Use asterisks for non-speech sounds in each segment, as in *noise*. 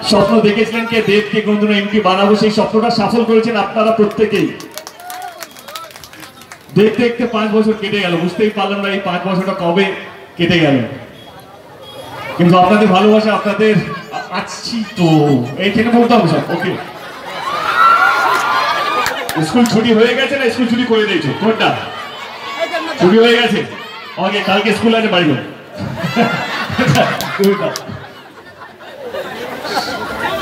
স্বপ্ন দেখেছিলেন কে? দেবকে কোনদিন এমপি বানাবো সেই স্বপ্নটা সফল করেছেন আপনারা প্রত্যেকেই। দেখতে দেখতে পাঁচ বছর কেটে গেল, বুঝতেই পারলাম না এই পাঁচ বছরটা কবে কেটে গেল। কিন্তু আপনাদের ভালোবাসা, আপনাদের আছি তো। এইখানে বলতে হবে সব, ওকে। স্কুল ছুটি হয়ে গেছে না, স্কুল ছুটি করে দিয়েছ? কোনটা? ছুটি হয়ে গেছে? ওকে কালকে স্কুল আছে, বাড়ি? *laughs*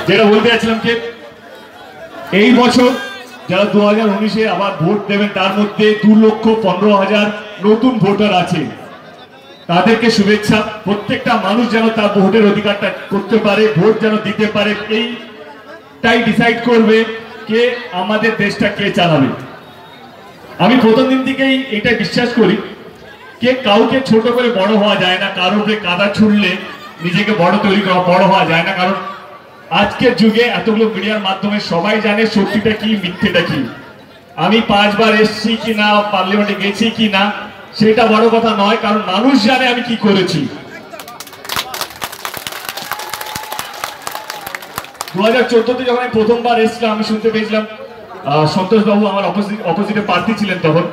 যেটা বলতে যাচ্ছিলাম যে এই বছর যারা দু হাজার উনিশে আবার ভোট দেবেন, তার মধ্যে দু লক্ষ পনেরো হাজার নতুন ভোটার আছে। তাদেরকে শুভেচ্ছা। প্রত্যেকটা মানুষ যেন তার ভোটের অধিকারটা করতে পারে, ভোট যেন দিতে পারে, এইটাই ডিসাইড করবে কে আমাদের দেশটা কে চালাবে। আমি প্রথম দিন থেকেই এটা বিশ্বাস করি, কে কাউকে ছোট করে বড় হওয়া যায় না কারোর কাদা ছুড়লে নিজেকে বড় তৈরি করা, বড় হওয়া যায় না, কারণ আজকের যুগে এতগুলো মিডিয়ার মাধ্যমে সবাই জানে সত্যিটা কি মিথ্যেটা কি। আমি পাঁচবার এসছি কি না পার্লামেন্টে গেছি কি না সেটা বড় কথা নয় কারণ মানুষ জানে আমি কি করেছি। দু হাজার চোদ্দতে যখন আমি প্রথমবার এসেছিলাম আমি শুনতে পেয়েছিলাম আহ, সন্তোষ বাবু আমার অপোজিট অপোজিটে প্রার্থী ছিলেন তখন।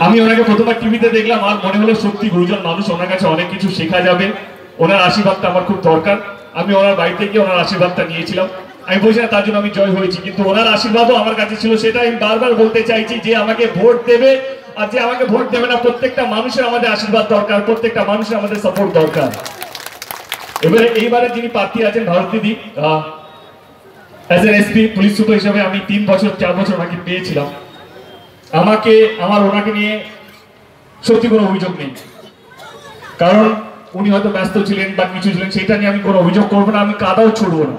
আমি ওনাকে প্রথমবার টিভিতে দেখলাম আর মনে হলো সত্যি গুরুজন মানুষ ওনার কাছে অনেক কিছু শেখা যাবে। ওনার আশীর্বাদটা আমার খুব দরকার। আমি ওনার বাড়িতে গিয়ে ওনার আশীর্বাদটা নিয়েছিলাম। আমি বলছি, না, তার জন্য আমি জয় হয়েছি। কিন্তু ওনার আশীর্বাদও আমার কাছে ছিল সেটা আমি বারবার বলতে চাইছি যে আমাকে ভোট দেবে আর যে আমাকে ভোট দেবে না, প্রত্যেকটা মানুষের আমাদের আশীর্বাদ দরকার, প্রত্যেকটা মানুষের আমাদের সাপোর্ট দরকার। এবারে এইবারে যিনি প্রার্থী আছেন, ভারত দিদি অ্যাজ এসপি পুলিশ সুপার হিসাবে আমি তিন বছর, চার বছর ওনাকে পেয়েছিলাম। আমাকে, আমার ওনাকে নিয়ে সত্যি কোনো অভিযোগ নেই। কারণ উনি হয়তো ব্যস্ত ছিলেন বা কিছু ছিলেন, সেটা নিয়ে আমি কোনো অভিযোগ করব না, আমি কাদাও ছড়বো না।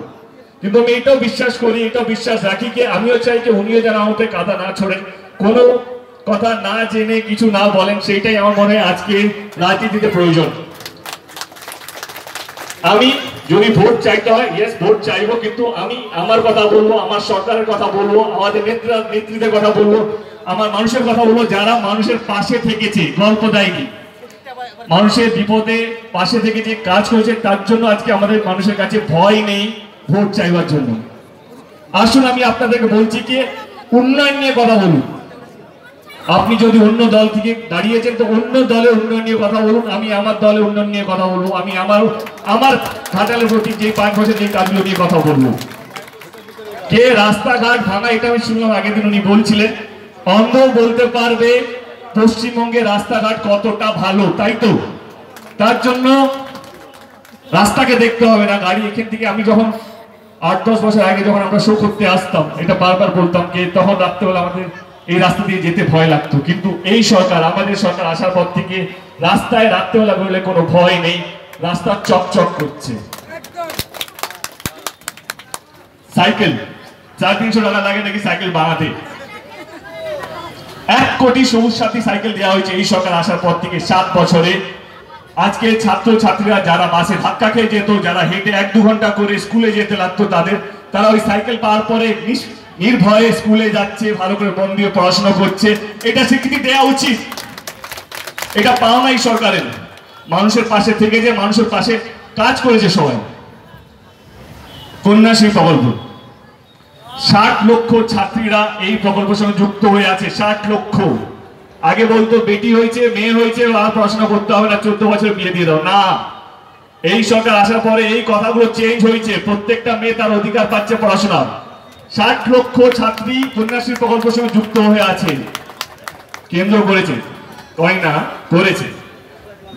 কিন্তু আমি এটাও বিশ্বাস করি, এটাও বিশ্বাস রাখি যে আমিও চাই যে উনিও যেন আমাকে কাদা না ছড়েন কোনো কথা না জেনে, কিছু না বলেন, সেইটাই আমার মনে হয় আজকে রাজনীতিতে প্রয়োজন। আমি যদি ভোট চাইতে হয় ইয়েস ভোট চাইব, কিন্তু আমি আমার কথা বলব, আমার সরকারের কথা বলব, আমাদের নেত্রী নেতৃত্বের কথা বলব, আমার মানুষের কথা বলব, যারা মানুষের পাশে থেকেছে, গল্প দেয়নি। মানুষের বিপদে পাশে থেকে যে কাজ করেছে, তার জন্য আজকে আমাদের মানুষের কাছে ভয় নেই, ভোট চাইবার জন্য। আসুন, আমি আপনাদেরকে বলছি যে উন্নয়ন নিয়ে কথা বলুন। আপনি যদি অন্য দল থেকে দাঁড়িয়েছেন, তো অন্য দলের উন্নয়ন নিয়ে কথা বলুন, আমি আমার দলের উন্নয়ন নিয়ে কথা বলব, আমি আমার আমার ঘাটালের প্রতি যে পাঁচ বছর যে কাজগুলো নিয়ে কথা বলব। কে রাস্তাঘাট ভাঙা, এটা আমি শুনলাম আগের দিন উনি বলছিলেন, অন্ধ বলতে পারবে পশ্চিমবঙ্গের রাস্তাঘাট কতটা ভালো, তাই তো? তার জন্য রাস্তাকে দেখতে হবে না, গাড়ি এখান থেকে আমি যখন আট দশ বছর আগে যখন আমরা শো করতে আসতাম, এটা বারবার বলতাম যে তখন রাত্রেবেলা আমাদের এই রাস্তা দিয়ে যেতে ভয় লাগতো। কিন্তু এই সরকার, আমাদের সরকার আসার পর থেকে রাস্তায় রাত্রেবেলা বেরোলে কোনো ভয় নেই, রাস্তা চকচক করছে। সাইকেল, চার তিনশো টাকা লাগে নাকি সাইকেল বানাতে? এক কোটি সবুজ সাথী সাইকেল দেওয়া হয়েছে এই সরকার আসার পর থেকে সাত বছরে। আজকে ছাত্র ছাত্রীরা যারা বাসে ধাক্কা খেয়ে যেত, যারা হেঁটে এক দু ঘণ্টা করে স্কুলে যেতে লাগতো তাদের, তারা ওই সাইকেল পাওয়ার পরে নির্ভয়ে স্কুলে যাচ্ছে, ভালো করে মন দিয়ে পড়াশোনা করছে। এটা স্বীকৃতি দেওয়া উচিত। এটা পাওনা নাই সরকারের। মানুষের পাশে থেকে যে মানুষের পাশে কাজ করেছে সবাই। কন্যাশ্রী প্রকল্প। ষাট লক্ষ ছাত্রীরা এই প্রকল্পের সঙ্গে যুক্ত হয়ে আছে, ষাট লক্ষ। আগে বলতো, বেটি হয়েছে, মেয়ে হয়েছে, আর পড়াশোনা করতে হবে না, চোদ্দ বছর বিয়ে দিয়ে দাও। না। এই সরকার আসার পরে এই কথাগুলো চেঞ্জ হয়েছে, প্রত্যেকটা মেয়ে তার অধিকার পাচ্ছে পড়াশোনা। ষাট লক্ষ ছাত্রী কন্যাশ্রী প্রকল্পের সঙ্গে যুক্ত হয়ে আছে। কেন্দ্র করেছে। কয় না, করেছে।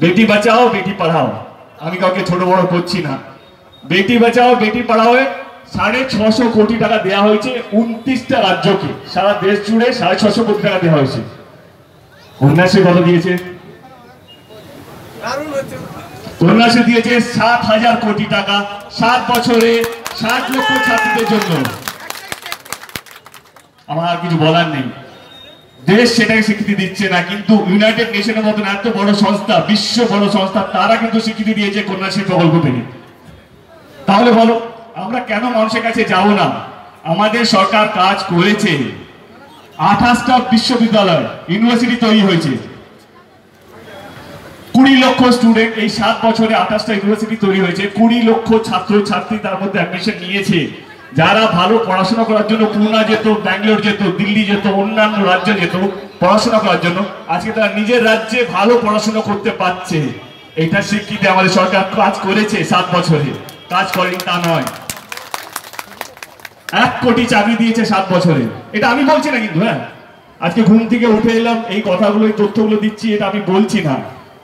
বেটি বাঁচাও, বেটি পড়াও। আমি কাউকে ছোট বড় করছি না। বেটি বাঁচাও, বেটি পড়াও সাড়ে ছশো কোটি টাকা দেওয়া হয়েছে উনত্রিশটা রাজ্যকে। সারা দেশ জুড়ে সাড়ে ছশো কোটি টাকা দেওয়া হয়েছে। কন্যাশ্রী কত দিয়েছে? কন্যাশ্রী দিয়েছে সাত হাজার কোটি টাকা সাত বছরে ষাট লক্ষ ছাত্রীদের জন্য। আমার আর কিছু বলার নেই। দেশ সেটাকে স্বীকৃতি দিচ্ছে না কিন্তু ইউনাইটেড নেশনের মতন এত বড় সংস্থা বিশ্ব বড় সংস্থা তারা কিন্তু স্বীকৃতি দিয়েছে কন্যাশ্রী প্রকল্প থেকে। তাহলে বলো আমরা কেন মানুষের কাছে যাব না? আমাদের সরকার কাজ করেছে। আঠাশটা বিশ্ববিদ্যালয়, ইউনিভার্সিটি তৈরি হয়েছে। কুড়ি লক্ষ স্টুডেন্ট এই সাত বছরে আঠাশটা ইউনিভার্সিটি তৈরি হয়েছে। কুড়ি লক্ষ ছাত্র ছাত্রী তার মধ্যে অ্যাডমিশন নিয়েছে। যারা ভালো পড়াশোনা করার জন্য পুনা যেত, ব্যাঙ্গালোর যেত, দিল্লি যেত, অন্যান্য রাজ্যে যেত পড়াশোনা করার জন্য, আজকে তারা নিজের রাজ্যে ভালো পড়াশোনা করতে পারছে। এটা স্বীকৃতি আমাদের সরকার কাজ করেছে সাত বছরে। কাজ করেনি তা নয়। এক কোটি চাকরি দিয়েছে সাত বছরে। এটা আমি বলছি না কিন্তু হ্যাঁ? আজকে ঘুম থেকে উঠে এলাম, এই কথাগুলো, এই তথ্যগুলো দিচ্ছি, এটা আমি বলছি না।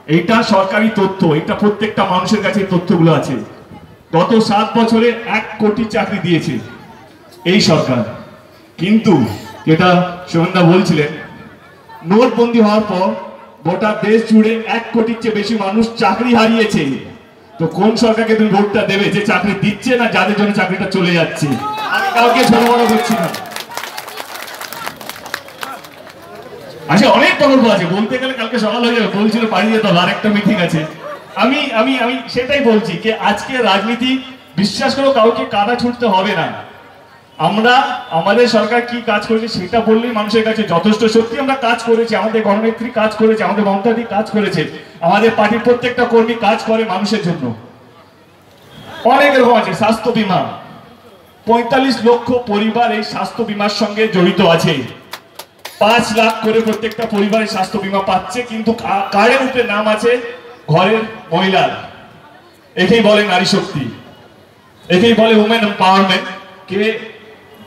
এটা সরকারি তথ্য, এটা প্রত্যেকটা মানুষের কাছে তথ্যগুলো আছে। গত সাত বছরে এক কোটি চাকরি দিয়েছে এই সরকার। কিন্তু, যেটা সোহনদা বলছিলেন, নোটবন্দি হওয়ার পর গোটা দেশ জুড়ে এক কোটির চেয়ে বেশি মানুষ চাকরি হারিয়েছে। তো কোন সরকারকে তুমি ভোটটা দেবে? যে চাকরি দিচ্ছে না, যাদের জন্য চাকরিটা চলে যাচ্ছে? আমি কাউকে ছোট বড় করছি না। আচ্ছা অনেক প্রকল্প আছে। বলতে গেলে কালকে সকাল হয়ে যাবে বলছিল আরেকটা মিটিং আছে। আমি আমি আমি সেটাই বলছি যে আজকে রাজনীতি, বিশ্বাস করো, কাউকে কাদা ছুটতে হবে না। আমরা, আমাদের সরকার কি কাজ করেছে সেটা বললেই মানুষের কাছে যথেষ্ট। সত্যি আমরা কাজ করেছি, আমাদের গণনেত্রী কাজ করেছে, আমাদের মমতাদি কাজ করেছে, আমাদের পার্টির প্রত্যেকটা কর্মী কাজ করে মানুষের জন্য। অনেক রকম আছে, স্বাস্থ্য বীমা। পঁয়তাল্লিশ লক্ষ পরিবার এই স্বাস্থ্য বীমার সঙ্গে জড়িত আছে। পাঁচ লাখ করে প্রত্যেকটা পরিবারের স্বাস্থ্য বীমা পাচ্ছে, কিন্তু কারের উপরে নাম আছে ঘরের মহিলার একেই বলে নারী শক্তি। একেই বলে উমেন এম্পাওয়ারমেন্ট কে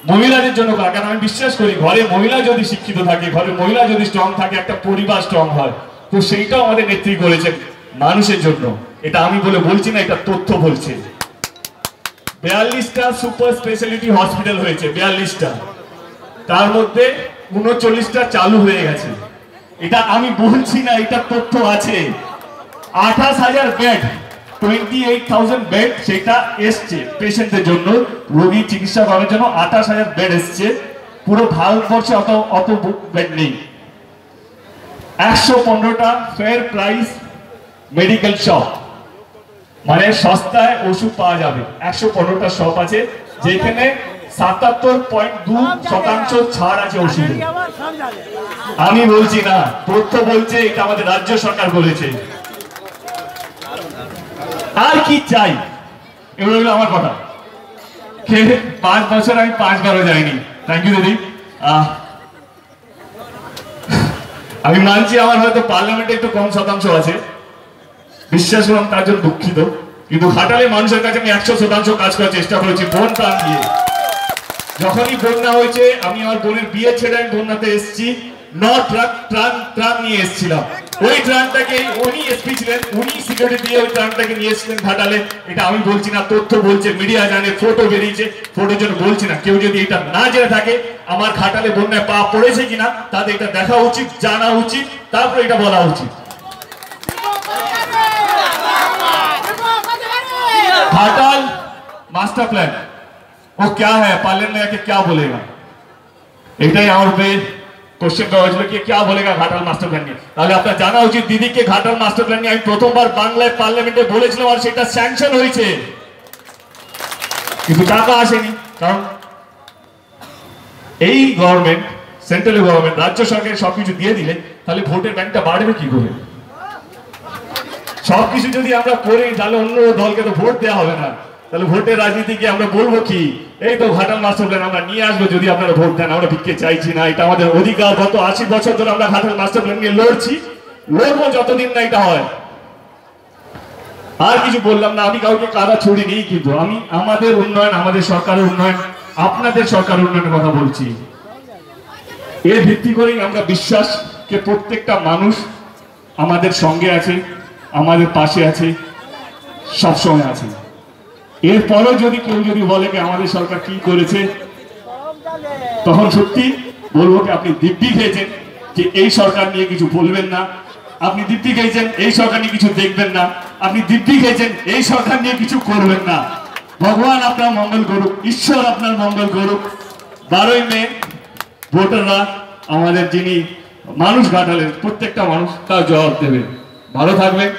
মহিলাদের জন্য করা। কারণ আমি বিশ্বাস করি, ঘরে মহিলা যদি শিক্ষিত থাকে, ঘরে মহিলা যদি স্ট্রং থাকে, একটা পরিবার স্ট্রং হয়। তো সেইটাও আমাদের নেত্রী করেছেন মানুষের জন্য। এটা আমি বলে বলছি না, এটা তথ্য বলছে। বিয়াল্লিশটা সুপার স্পেশালিটি হসপিটাল হয়েছে, বিয়াল্লিশটা। তার মধ্যে উনচল্লিশটা চালু হয়ে গেছে। এটা আমি বলছি না, এটা তথ্য আছে। আঠাশ হাজার bed twenty eight thousand bed সেটা এসছে পেশেন্টদের জন্য। রোগী চিকিৎসা করার জন্য আঠাশ হাজার বেড এসছে। পুরো ভারতবর্ষে অত অত বেড নেই। একশো পনেরোটা ফেয়ার প্রাইস মেডিকেল শপ মানে সস্তায় ওষুধ পাওয়া যাবে। একশো পনেরোটা শপ আছে, যেখানে সাতাত্তর পয়েন্ট দু শতাংশ ছাড় আছে ওষুধে। আমি বলছি না, তথ্য বলছে, এটা আমাদের রাজ্য সরকার বলেছে। আর কি চাই? এগুলো হলো আমার কথা। পাঁচ বছর আমি পাঁচবারও যাইনি। থ্যাংক ইউ দিদি। আমি মানছি আমার হয়তো পার্লামেন্টে একটু কম শতাংশ আছে। বিশ্বাস করলাম তার জন্য দুঃখিত। কিন্তু খাটালে মানুষের কাছে আমি একশো শতাংশ কাজ করার চেষ্টা করেছি, বোন প্রাণ দিয়ে। যখনই বন্যা হয়েছে, আমি আমার বোনের বিয়ে ছেড়ে আমি বন্যাতে এসেছি ন ট্রাক ট্রান ট্রান নিয়ে এসেছিলাম। ওই ট্রানটাকে উনি এসপি ছিলেন উনি সিকিউরিটি দিয়ে ওই ট্রানটাকে নিয়ে এসেছিলেন ঘাটালে এটা আমি বলছি না তথ্য বলছে মিডিয়া জানে ফটো বেরিয়েছে ফটোর জন্য বলছি না কেউ যদি এটা না জেনে থাকে আমার ঘাটালে বন্যায় পা পড়েছে কিনা তাদের এটা দেখা উচিত জানা উচিত তারপরে এটা বলা উচিত घाटाल मास्टर प्लान वो क्या है पार्लियामेंट में आके क्या बोलेगा এটাই আমার উপরে কোশ্চেন করা হয়েছিল কি কে বলেগা ঘাটাল মাস্টার প্ল্যান নিয়ে? তাহলে আপনার জানা উচিত দিদিকে ঘাটাল মাস্টার প্ল্যান নিয়ে আমি প্রথমবার বাংলায় পার্লামেন্টে বলেছিলাম আর সেটা স্যাংশন হয়েছে। কিন্তু টাকা আসেনি, কারণ এই গভর্নমেন্ট সেন্ট্রাল গভর্নমেন্ট রাজ্য সরকার সবকিছু দিয়ে দিলে, তাহলে ভোটের ব্যাংকটা বাড়বে কি করে? সবকিছু যদি আমরা করি, তাহলে অন্য দলকে তো ভোট দেওয়া হবে না। তাহলে ভোটের রাজনীতি কি আমরা বলব কি? এই তো ঘাটাল মাস্টার আমরা নিয়ে আসব যদি আপনারা ভোট দেন। আমরা ভিক্ষে চাইছি না, এটা আমাদের অধিকার। গত আশি বছর ধরে আমরা ঘাটাল মাস্টার নিয়ে লড়ছি। লড়বো যতদিন না এটা হয়। আর কিছু বললাম না, আমি কাউকে কাদা ছড়ি নেই কিন্তু আমি আমাদের উন্নয়ন, আমাদের সরকারের উন্নয়ন, আপনাদের সরকারের উন্নয়নের কথা বলছি। এর ভিত্তি করেই আমরা বিশ্বাসকে প্রত্যেকটা মানুষ আমাদের সঙ্গে আছে, আমাদের পাশে আছে, সবসময় আছে। এরপরও যদি কেউ যদি বলে যে আমাদের সরকার কি করেছে, তখন সত্যি বলব কি আপনি দিব্যি খেয়েছেন যে এই সরকার নিয়ে কিছু বলবেন না। আপনি দিব্যি খেয়েছেন, এই সরকার নিয়ে কিছু দেখবেন না। আপনি দিব্যি খেয়েছেন, এই সরকার নিয়ে কিছু করবেন না। ভগবান আপনার মঙ্গল করুক, ঈশ্বর আপনার মঙ্গল করুক। বারোই মে, ভোটাররা আমাদের যিনি মানুষ ঘাটালেন প্রত্যেকটা মানুষ তার জবাব দেবে। ভালো থাকবেন।